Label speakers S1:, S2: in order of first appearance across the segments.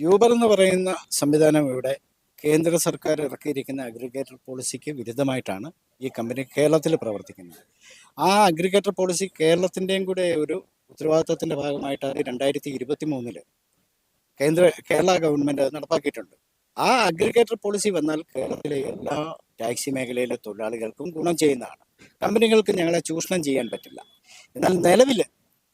S1: Uber എന്ന് പറയുന്ന സംവിധാനം ഇവിടെ കേന്ദ്ര സർക്കാർ ഇറക്കിയിരിക്കുന്ന അഗ്രിഗേറ്റർ പോളിസിക്ക് വിരുദ്ധമായിട്ടാണ് ഈ കമ്പനി കേരളത്തിൽ പ്രവർത്തിക്കുന്നത്. ആ അഗ്രിഗേറ്റർ പോളിസി കേരളത്തിന്റെയും കൂടെ ഒരു ഉത്തരവാദിത്തത്തിന്റെ ഭാഗമായിട്ടാണ് രണ്ടായിരത്തി ഇരുപത്തി മൂന്നിൽ കേന്ദ്ര കേരള ഗവൺമെന്റ് നടപ്പാക്കിയിട്ടുണ്ട്. ആ അഗ്രിഗേറ്റർ പോളിസി വന്നാൽ കേരളത്തിലെ എല്ലാ ടാക്സി മേഖലയിലെ തൊഴിലാളികൾക്കും ഗുണം ചെയ്യുന്നതാണ്. കമ്പനികൾക്ക് ഞങ്ങളെ ചൂഷണം ചെയ്യാൻ പറ്റില്ല. എന്നാൽ നിലവിൽ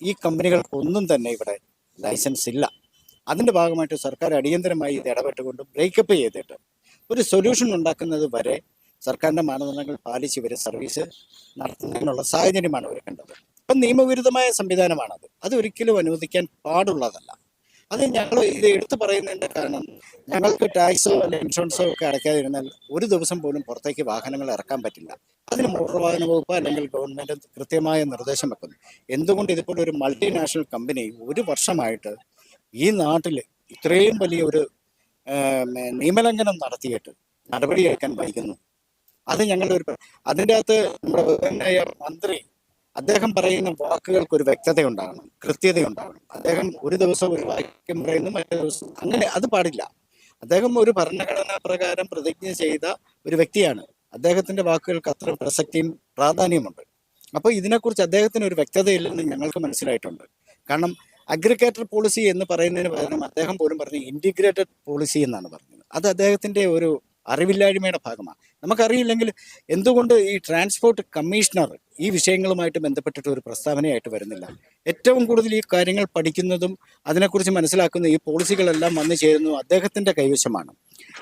S1: ഈ കമ്പനികൾക്കൊന്നും തന്നെ ഇവിടെ ലൈസൻസ് ഇല്ല. അതിന്റെ ഭാഗമായിട്ട് സർക്കാർ അടിയന്തരമായി ഇത് ഇടപെട്ടുകൊണ്ട് ബ്രേക്കപ്പ് ചെയ്തിട്ട് ഒരു സൊല്യൂഷൻ ഉണ്ടാക്കുന്നത് വരെ സർക്കാരിന്റെ മാനദണ്ഡങ്ങൾ പാലിച്ച് ഇവരെ സർവീസ് നടത്തുന്നതിനുള്ള സാഹചര്യമാണ് ഒരുക്കേണ്ടത് ഇപ്പം നിയമവിരുദ്ധമായ സംവിധാനമാണത്. അത് ഒരിക്കലും അനുവദിക്കാൻ പാടുള്ളതല്ല. അത് ഞങ്ങൾ ഇത് എടുത്തു പറയുന്നതിന്റെ കാരണം ഞങ്ങൾക്ക് ടാക്സോ അല്ലെങ്കിൽ ഇൻഷുറൻസോ ഒക്കെ അടയ്ക്കാതിരുന്നാൽ ഒരു ദിവസം പോലും പുറത്തേക്ക് വാഹനങ്ങൾ ഇറക്കാൻ പറ്റില്ല. അതിന് മോട്ടോർ വാഹന വകുപ്പ് അല്ലെങ്കിൽ ഗവൺമെന്റ് കൃത്യമായ നിർദ്ദേശം വെക്കുന്നു. എന്തുകൊണ്ട് ഇതിപ്പോൾ ഒരു മൾട്ടിനാഷണൽ കമ്പനി ഒരു വർഷമായിട്ട് ഈ നാട്ടിൽ ഇത്രയും വലിയ ഒരു നിയമലംഘനം നടത്തിയിട്ട് നടപടിയെടുക്കാൻ വൈകുന്നു. അത് ഞങ്ങളുടെ ഒരു അതിന്റെ അകത്ത് നമ്മുടെ മന്ത്രി അദ്ദേഹം പറയുന്ന വാക്കുകൾക്ക് ഒരു വ്യക്തത ഉണ്ടാകണം കൃത്യത ഉണ്ടാകണം അദ്ദേഹം ഒരു ദിവസം ഒരു വാക്യം പറയുന്നു മറ്റേ ദിവസം അങ്ങനെ അത് പാടില്ല. അദ്ദേഹം ഒരു ഭരണഘടനാ പ്രകാരം പ്രതിജ്ഞ ചെയ്ത ഒരു വ്യക്തിയാണ്. അദ്ദേഹത്തിന്റെ വാക്കുകൾക്ക് അത്ര പ്രസക്തിയും പ്രാധാന്യമുണ്ട്. അപ്പോൾ ഇതിനെക്കുറിച്ച് അദ്ദേഹത്തിന് ഒരു വ്യക്തതയില്ലെന്ന് ഞങ്ങൾക്ക് മനസ്സിലായിട്ടുണ്ട്. കാരണം അഗ്രിഗേറ്റർ പോളിസി എന്ന് പറയുന്നതിന് പകരം അദ്ദേഹം പോലും പറഞ്ഞു ഇന്റിഗ്രേറ്റഡ് പോളിസി എന്നാണ് പറഞ്ഞത്. അത് അദ്ദേഹത്തിന്റെ ഒരു അറിവില്ലായ്മയുടെ ഭാഗമാണ്. നമുക്കറിയില്ലെങ്കിൽ എന്തുകൊണ്ട് ഈ ട്രാൻസ്പോർട്ട് കമ്മീഷണർ ഈ വിഷയങ്ങളുമായിട്ട് ബന്ധപ്പെട്ടിട്ട് ഒരു പ്രസ്താവനയായിട്ട് വരുന്നില്ല? ഏറ്റവും കൂടുതൽ ഈ കാര്യങ്ങൾ പഠിക്കുന്നതും അതിനെക്കുറിച്ച് മനസ്സിലാക്കുന്ന ഈ പോളിസികളെല്ലാം വന്നു ചേരുന്നു അദ്ദേഹത്തിന്റെ കൈവശമാണ്.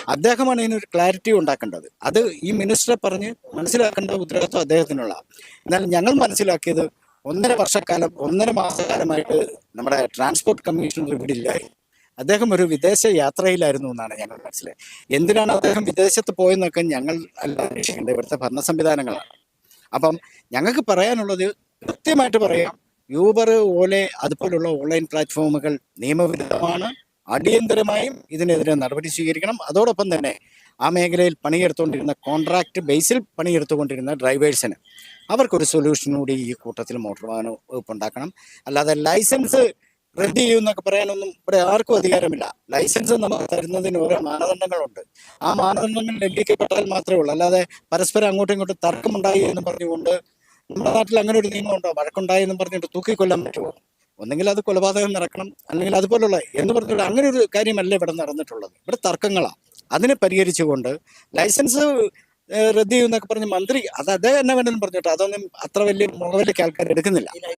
S1: അദ്ദേഹമാണ് ഇതിനൊരു ക്ലാരിറ്റി ഉണ്ടാക്കേണ്ടത്. അത് ഈ മിനിസ്റ്ററെ പറഞ്ഞ് മനസ്സിലാക്കേണ്ട ഉത്തരവാദിത്വം അദ്ദേഹത്തിനുള്ള എന്നാൽ ഞങ്ങൾ മനസ്സിലാക്കിയത് ഒന്നര വർഷക്കാലം ഒന്നര മാസക്കാലമായിട്ട് നമ്മുടെ ട്രാൻസ്പോർട്ട് കമ്മീഷണർ ഇവിടെ ഇല്ലായിരുന്നു അദ്ദേഹം ഒരു വിദേശ യാത്രയിലായിരുന്നു എന്നാണ് ഞങ്ങൾ മനസ്സിലായത്. എന്തിനാണ് അദ്ദേഹം വിദേശത്ത് പോയെന്നൊക്കെ ഞങ്ങൾ അല്ല അന്വേഷിക്കേണ്ടത്? ഇവിടുത്തെ ഭരണ സംവിധാനങ്ങളാണ്. അപ്പം ഞങ്ങൾക്ക് പറയാനുള്ളത് കൃത്യമായിട്ട് പറയാം യൂബർ ഓലെ അതുപോലുള്ള ഓൺലൈൻ പ്ലാറ്റ്ഫോമുകൾ നിയമവിരുദ്ധമാണ്. അടിയന്തരമായും ഇതിനെതിരെ നടപടി സ്വീകരിക്കണം. അതോടൊപ്പം തന്നെ ആ മേഖലയിൽ പണിയെടുത്തുകൊണ്ടിരുന്ന കോൺട്രാക്ട് ബേസിൽ പണിയെടുത്തുകൊണ്ടിരുന്ന ഡ്രൈവേഴ്സിന് അവർക്കൊരു സൊല്യൂഷൻ കൂടി ഈ കൂട്ടത്തിൽ മോട്ടോർ വാഹന വകുപ്പ് ഉണ്ടാക്കണം അല്ലാതെ ലൈസൻസ് റദ്ദ് ചെയ്യുമെന്നൊക്കെ പറയാനൊന്നും ഇവിടെ ആർക്കും അധികാരമില്ല. ലൈസൻസ് നമുക്ക് തരുന്നതിന് ഓരോ മാനദണ്ഡങ്ങളുണ്ട്. ആ മാനദണ്ഡങ്ങൾ ലംഘിക്കപ്പെട്ടാൽ മാത്രമേ ഉള്ളൂ. അല്ലാതെ പരസ്പരം അങ്ങോട്ടും ഇങ്ങോട്ടും തർക്കമുണ്ടായി എന്ന് പറഞ്ഞുകൊണ്ട് നമ്മുടെ നാട്ടിൽ അങ്ങനെ ഒരു നിയമമുണ്ടോ വഴക്കുണ്ടായി എന്ന് പറഞ്ഞിട്ട് തൂക്കിക്കൊല്ലാൻ പറ്റുമോ? ഒന്നെങ്കിൽ അത് കൊലപാതകം നടക്കണം. അല്ലെങ്കിൽ അതുപോലുള്ള എന്ന് പറഞ്ഞിട്ട് അങ്ങനെ ഒരു കാര്യമല്ല ഇവിടെ നടന്നിട്ടുള്ളത്. ഇവിടെ തർക്കങ്ങളാണ് അതിനെ പരിഹരിച്ചുകൊണ്ട് ലൈസൻസ് റദ്ദ് ചെയ്യുമെന്നൊക്കെ പറഞ്ഞ് മന്ത്രി അത് അദ്ദേഹം എന്നെ വേണമെന്ന് പറഞ്ഞിട്ട് അതൊന്നും അത്ര വലിയ മുഖവിലേക്ക് ആൾക്കാർ എടുക്കുന്നില്ല.